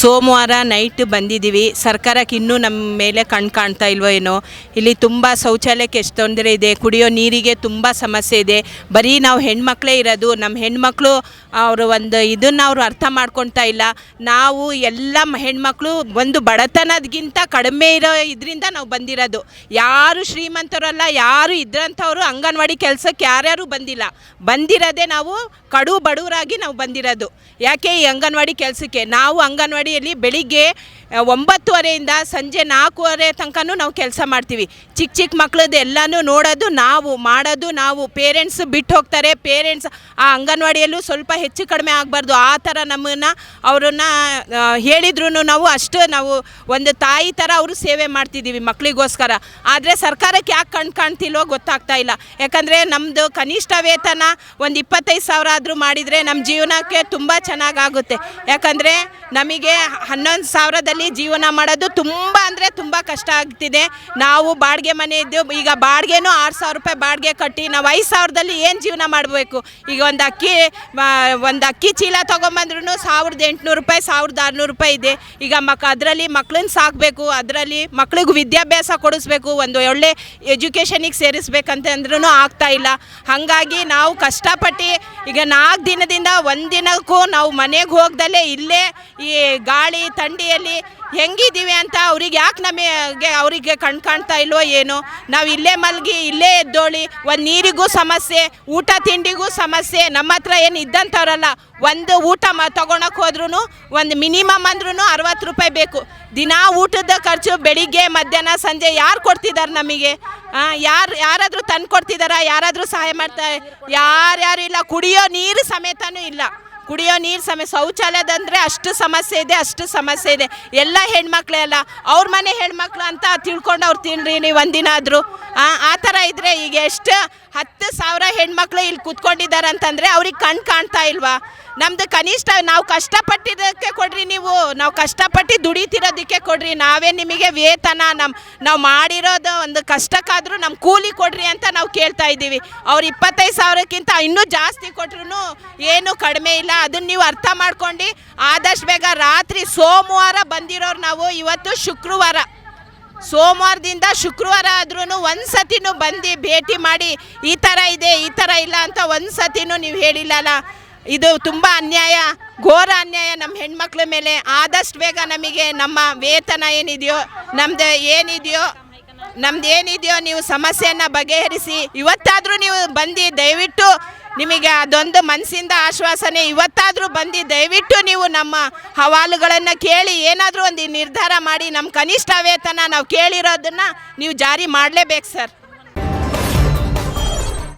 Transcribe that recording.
ಸೋಮವಾರ ನೈಟ್ ಬಂದಿದ್ದೀವಿ. ಸರ್ಕಾರಕ್ಕೆ ಇನ್ನೂ ನಮ್ಮ ಮೇಲೆ ಕಣ್ ಕಾಣ್ತಾ ಇಲ್ವೋ ಏನೋ. ಇಲ್ಲಿ ತುಂಬ ಶೌಚಾಲಯಕ್ಕೆ ಎಷ್ಟು ತೊಂದರೆ ಇದೆ, ಕುಡಿಯೋ ನೀರಿಗೆ ತುಂಬ ಸಮಸ್ಯೆ ಇದೆ. ಬರೀ ನಾವು ಹೆಣ್ಮಕ್ಳೇ ಇರೋದು ನಮ್ಮ ಹೆಣ್ಮಕ್ಳು ಅವರು ಒಂದು ಇದನ್ನು ಅವರು ಅರ್ಥ ಮಾಡ್ಕೊತಾ ಇಲ್ಲ. ನಾವು ಎಲ್ಲ ಹೆಣ್ಮಕ್ಳು ಒಂದು ಬಡತನದಗಿಂತ ಕಡಿಮೆ ಇರೋ ಇದರಿಂದ ನಾವು ಬಂದಿರೋದು. ಯಾರು ಶ್ರೀಮಂತರಲ್ಲ, ಯಾರು ಇದ್ರಂಥವ್ರು ಅಂಗನವಾಡಿ ಕೆಲಸಕ್ಕೆ ಯಾರ್ಯಾರು ಬಂದಿಲ್ಲ. ಬಂದಿರೋದೇ ನಾವು ಕಡು ಬಡವರಾಗಿ ನಾವು ಬಂದಿರೋದು. ಯಾಕೆ ಈ ಅಂಗನವಾಡಿ ಕೆಲಸಕ್ಕೆ? ನಾವು ಅಂಗನವಾಡಿಯಲ್ಲಿ ಬೆಳಿಗ್ಗೆ ಒಂಬತ್ತುವರೆಯಿಂದ ಸಂಜೆ ನಾಲ್ಕೂವರೆ ತನಕನೂ ನಾವು ಕೆಲಸ ಮಾಡ್ತೀವಿ. ಚಿಕ್ಕ ಚಿಕ್ಕ ಮಕ್ಕಳದ್ದು ಎಲ್ಲನೂ ನೋಡೋದು, ನಾವು ಮಾಡೋದು, ನಾವು ಪೇರೆಂಟ್ಸ್ ಬಿಟ್ಟು ಹೋಗ್ತಾರೆ. ಪೇರೆಂಟ್ಸ್ ಆ ಅಂಗನವಾಡಿಯಲ್ಲೂ ಸ್ವಲ್ಪ ಹೆಚ್ಚು ಕಡಿಮೆ ಆಗಬಾರ್ದು. ಆ ಥರ ನಮ್ಮನ್ನು ಅವ್ರನ್ನ ಹೇಳಿದ್ರು ನಾವು ಅಷ್ಟು ನಾವು ಒಂದು ತಾಯಿ ಥರ ಅವರು ಸೇವೆ ಮಾಡ್ತಿದ್ದೀವಿ ಮಕ್ಕಳಿಗೋಸ್ಕರ ಆದರೆ ಸರ್ಕಾರಕ್ಕೆ ಯಾಕೆ ಕಣ್ ಕಾಣ್ತಿಲ್ವೋ ಗೊತ್ತಾಗ್ತಾ ಇಲ್ಲ. ಯಾಕಂದರೆ ನಮ್ಮದು ಕನಿಷ್ಠ ವೇತನ ಒಂದು ಇಪ್ಪತ್ತೈದು ಸಾವಿರ ಆದರೂ ಮಾಡಿದರೆ ನಮ್ಮ ಜೀವನಕ್ಕೆ ತುಂಬ ಚೆನ್ನಾಗಾಗುತ್ತೆ ಯಾಕಂದರೆ ನಮಗೆ ಹನ್ನೊಂದು ಸಾವಿರದಲ್ಲಿ ಜೀವನ ಮಾಡೋದು ತುಂಬ ಅಂದರೆ ತುಂಬ ಕಷ್ಟ ಆಗ್ತಿದೆ. ನಾವು ಬಾಡಿಗೆ ಮನೆ ಇದ್ದು, ಈಗ ಬಾಡಿಗೆನೂ ಆರು ಸಾವಿರ ರೂಪಾಯಿ ಬಾಡಿಗೆ ಕಟ್ಟಿ ನಾವು ಐದು ಸಾವಿರದಲ್ಲಿ ಏನು ಜೀವನ ಮಾಡಬೇಕು? ಈಗ ಒಂದು ಅಕ್ಕಿ ಒಂದು ಅಕ್ಕಿ ಚೀಲ ತೊಗೊಂಬಂದ್ರೂ ಸಾವಿರದ ಎಂಟುನೂರು ರೂಪಾಯಿ, ಸಾವಿರದ ಆರುನೂರು ರೂಪಾಯಿ ಇದೆ. ಈಗ ಮಕ್, ಅದರಲ್ಲಿ ಮಕ್ಳನ್ನ ಸಾಕಬೇಕು, ಅದರಲ್ಲಿ ಮಕ್ಳಿಗೆ ವಿದ್ಯಾಭ್ಯಾಸ ಕೊಡಿಸ್ಬೇಕು, ಒಂದು ಒಳ್ಳೆ ಎಜುಕೇಷನಿಗೆ ಸೇರಿಸ್ಬೇಕಂತ ಅಂದ್ರೂ ಆಗ್ತಾ ಇಲ್ಲ. ಹಾಗಾಗಿ ನಾವು ಕಷ್ಟಪಟ್ಟು ಈಗ ನಾಲ್ಕು ದಿನದಿಂದ ಒಂದು ದಿನಕ್ಕೂ ನಾವು ಮನೆಗೆ ಹೋಗ್ದಲ್ಲೇ ಇಲ್ಲೇ ಈ ಗಾಳಿ, ಥಂಡಿಯಲ್ಲಿ ಹೆಂಗಿದ್ದೀವಿ ಅಂತ ಅವ್ರಿಗೆ ಯಾಕೆ ನಮಗೆ ಅವರಿಗೆ ಕಣ್ ಕಾಣ್ತಾ ಇಲ್ವೋ ಏನೋ? ನಾವು ಇಲ್ಲೇ ಮಲಗಿ, ಇಲ್ಲೇ ಎದ್ದೋಳಿ, ಒಂದು ನೀರಿಗೂ ಸಮಸ್ಯೆ, ಊಟ ತಿಂಡಿಗೂ ಸಮಸ್ಯೆ, ನಮ್ಮ ಹತ್ರ ಏನು ಇದ್ದಂಥವ್ರಲ್ಲ, ಒಂದು ಊಟ ಮ ತೊಗೊಳಕ್ಕೆ ಹೋದ್ರೂ ಒಂದು ಮಿನಿಮಮ್ ಅಂದ್ರೂ ಅರವತ್ತು ರೂಪಾಯಿ ಬೇಕು. ದಿನಾ ಊಟದ ಖರ್ಚು ಬೆಳಿಗ್ಗೆ, ಮಧ್ಯಾಹ್ನ, ಸಂಜೆ ಯಾರು ಕೊಡ್ತಿದ್ದಾರೆ ನಮಗೆ? ಯಾರು, ಯಾರಾದರೂ ತಂದು ಕೊಡ್ತಿದ್ದಾರಾ ಯಾರಾದರೂ ಸಹಾಯ ಮಾಡ್ತಾರೆ ಯಾರ್ಯಾರು ಇಲ್ಲ, ಕುಡಿಯೋ ನೀರು ಸಮೇತನೂ ಇಲ್ಲ. ಕುಡಿಯೋ ನೀರು ಸಮಸ್ಯೆ ಶೌಚಾಲಯದಂದರೆ ಅಷ್ಟು ಸಮಸ್ಯೆ ಇದೆ, ಅಷ್ಟು ಸಮಸ್ಯೆ ಇದೆ. ಎಲ್ಲ ಹೆಣ್ಮಕ್ಳೆ ಅಲ್ಲ, ಅವ್ರ ಮನೆ ಹೆಣ್ಮಕ್ಳು ಅಂತ ತಿಳ್ಕೊಂಡು ಅವ್ರು ತಿನ್ರಿ, ನೀವು ಒಂದಿನ ಆದರೂ. ಆ ಥರ ಇದ್ದರೆ ಈಗ ಎಷ್ಟು ಹತ್ತು ಸಾವಿರ ಹೆಣ್ಮಕ್ಳು ಇಲ್ಲಿ ಕೂತ್ಕೊಂಡಿದ್ದಾರೆ ಅಂತಂದರೆ ಅವ್ರಿಗೆ ಕಣ್ ಕಾಣ್ತಾ ಇಲ್ವಾ? ನಮ್ಮದು ಕನಿಷ್ಠ ನಾವು ಕಷ್ಟಪಟ್ಟಿದ್ದಕ್ಕೆ ಕೊಡ್ರಿ ನೀವು, ನಾವು ಕಷ್ಟಪಟ್ಟು ದುಡಿತಿರೋದಕ್ಕೆ ಕೊಡ್ರಿ. ನಾವೇ ನಿಮಗೆ ವೇತನ ನಮ್ಮ ನಾವು ಮಾಡಿರೋದು ಒಂದು ಕಷ್ಟಕ್ಕಾದರೂ ನಮ್ಮ ಕೂಲಿ ಕೊಡ್ರಿ ಅಂತ ನಾವು ಕೇಳ್ತಾ ಇದ್ದೀವಿ. ಅವ್ರು ಇಪ್ಪತ್ತೈದು ಸಾವಿರಕ್ಕಿಂತ ಇನ್ನೂ ಜಾಸ್ತಿ ಕೊಟ್ರು ಏನು ಕಡಿಮೆ ಇಲ್ಲ. ಅದನ್ನ ನೀವು ಅರ್ಥ ಮಾಡ್ಕೊಂಡು, ಆದಷ್ಟು ಬೇಗ ರಾತ್ರಿ ಸೋಮವಾರ ಬಂದಿರೋರು ನಾವು ಇವತ್ತು ಶುಕ್ರವಾರ. ಸೋಮವಾರದಿಂದ ಶುಕ್ರವಾರ ಆದ್ರೂ ಒಂದು ಸತಿನೂ ಬಂದು ಭೇಟಿ ಮಾಡಿ, ಈ ಥರ ಇದೆ, ಈ ಥರ ಇಲ್ಲ ಅಂತ ಒಂದು ಸತಿನೂ ನೀವು ಹೇಳಿಲ್ಲಲ್ಲ. ಇದು ತುಂಬ ಅನ್ಯಾಯ, ಘೋರ ಅನ್ಯಾಯ ನಮ್ಮ ಹೆಣ್ಮಕ್ಳ ಮೇಲೆ. ಆದಷ್ಟು ಬೇಗ ನಮಗೆ ನಮ್ಮ ವೇತನ ಏನಿದೆಯೋ ನಮ್ಮದು ಏನಿದೆಯೋ, ನಮ್ದು ಏನಿದೆಯೋ ನೀವು ಸಮಸ್ಯೆಯನ್ನು ಬಗೆಹರಿಸಿ, ಇವತ್ತಾದರೂ ನೀವು ಬಂದು ದಯವಿಟ್ಟು ನಿಮಗೆ ಅದೊಂದು ಮನಸ್ಸಿಂದ ಆಶ್ವಾಸನೆ ಇವತ್ತಾದರೂ ಬಂದು ದಯವಿಟ್ಟು ನೀವು ನಮ್ಮ ಹವಾಲುಗಳನ್ನು ಕೇಳಿ ಏನಾದರೂ ಒಂದು ನಿರ್ಧಾರ ಮಾಡಿ ನಮ್ಮ ಕನಿಷ್ಠ ವೇತನ ನಾವು ಕೇಳಿರೋದನ್ನು ನೀವು ಜಾರಿ ಮಾಡಲೇಬೇಕು ಸರ್.